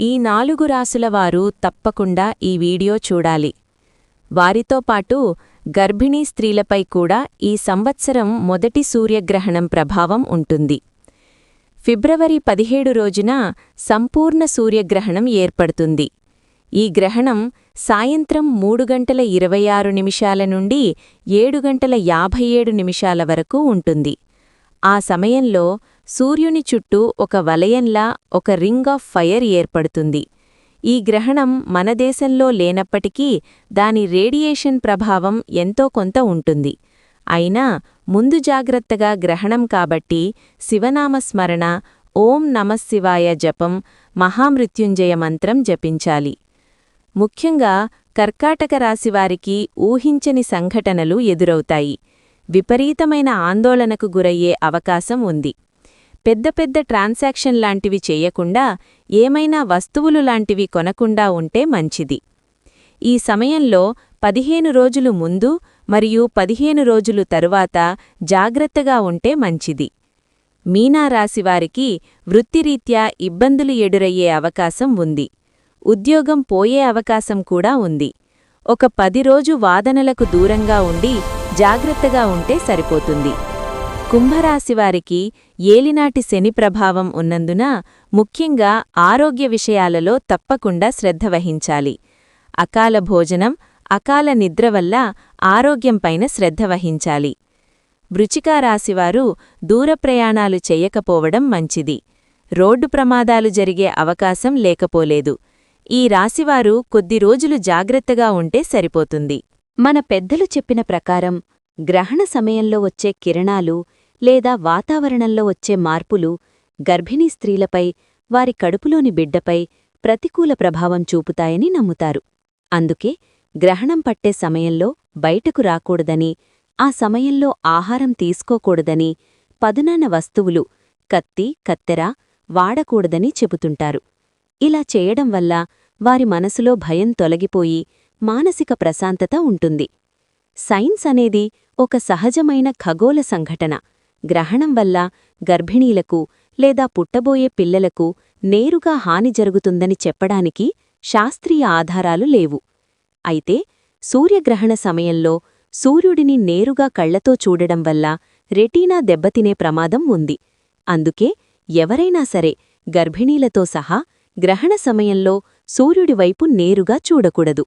ఈ నాలుగు రాసులవారు తప్పకుండా ఈ వీడియో చూడాలి. వారితో పాటు గర్భిణీ స్త్రీలపై కూడా ఈ సంవత్సరం మొదటి సూర్యగ్రహణం ప్రభావం ఉంటుంది. ఫిబ్రవరి పదిహేడు రోజున సంపూర్ణ సూర్యగ్రహణం ఏర్పడుతుంది. ఈ గ్రహణం సాయంత్రం మూడు గంటల ఇరవై ఆరు నిమిషాల నుండి ఏడు గంటల యాభై ఏడు నిమిషాల వరకు ఉంటుంది. ఆ సమయంలో సూర్యుని చుట్టూ ఒక వలయంలా ఒక రింగ్ ఆఫ్ ఫైర్ ఏర్పడుతుంది. ఈ గ్రహణం మన దేశంలో లేనప్పటికీ దాని రేడియేషన్ ప్రభావం ఎంతో కొంత ఉంటుంది. అయినా ముందు జాగ్రత్తగా గ్రహణం కాబట్టి శివనామస్మరణ ఓం నమశివాయ జపం మహామృత్యుంజయ మంత్రం జపించాలి. ముఖ్యంగా కర్కాటక రాశివారికి ఊహించని సంఘటనలు ఎదురవుతాయి. విపరీతమైన ఆందోళనకు గురయ్యే అవకాశం ఉంది. పెద్ద పెద్ద ట్రాన్సాక్షన్ లాంటివి చేయకుండా ఏమైనా వస్తువులు లాంటివి కొనకుండా ఉంటే మంచిది. ఈ సమయంలో పదిహేను రోజులు ముందు మరియు పదిహేను రోజులు తరువాత జాగ్రత్తగా ఉంటే మంచిది. మీనారాశివారికి వృత్తిరీత్యా ఇబ్బందులు ఎదురయ్యే అవకాశం ఉంది. ఉద్యోగం పోయే అవకాశం కూడా ఉంది. ఒక పది రోజు వాదనలకు దూరంగా ఉండి జాగ్రత్తగా ఉంటే సరిపోతుంది. కుంభరాశివారికి ఏలినాటి శని ప్రభావం ఉన్నందున ముఖ్యంగా ఆరోగ్య విషయాలలో తప్పకుండా శ్రద్ధ వహించాలి. అకాల భోజనం అకాల నిద్ర వల్ల ఆరోగ్యంపైన శ్రద్ధ వహించాలి. వృచికారాశివారు దూర ప్రయాణాలు చెయ్యకపోవడం మంచిది. రోడ్డు ప్రమాదాలు జరిగే అవకాశం లేకపోలేదు. ఈ రాశివారు కొద్ది రోజులు జాగ్రత్తగా ఉంటే సరిపోతుంది. మన పెద్దలు చెప్పిన ప్రకారం గ్రహణ సమయంలో వచ్చే కిరణాలు లేదా వాతావరణంలో వచ్చే మార్పులు గర్భిణీ స్త్రీలపై వారి కడుపులోని బిడ్డపై ప్రతికూల ప్రభావం చూపుతాయని నమ్ముతారు. అందుకే గ్రహణం పట్టే సమయంలో బయటకు రాకూడదని ఆ సమయంలో ఆహారం తీసుకోకూడదని పదునాన వస్తువులు కత్తి కత్తెర వాడకూడదని చెబుతుంటారు. ఇలా చేయడం వల్ల వారి మనసులో భయం తొలగిపోయి మానసిక ప్రశాంతత ఉంటుంది. సైన్స్ అనేది ఒక సహజమైన ఖగోళ సంఘటన. గ్రహణం వల్ల గర్భిణీలకు లేదా పుట్టబోయే పిల్లలకు నేరుగా హాని జరుగుతుందని చెప్పడానికి శాస్త్రీయ ఆధారాలు లేవు. అయితే సూర్యగ్రహణ సమయంలో సూర్యుడిని నేరుగా కళ్ళతో చూడడం వల్ల రెటీనా దెబ్బతినే ప్రమాదం ఉంది. అందుకే ఎవరైనా సరే గర్భిణీలతో సహా గ్రహణ సమయంలో సూర్యుడివైపు నేరుగా చూడకూడదు.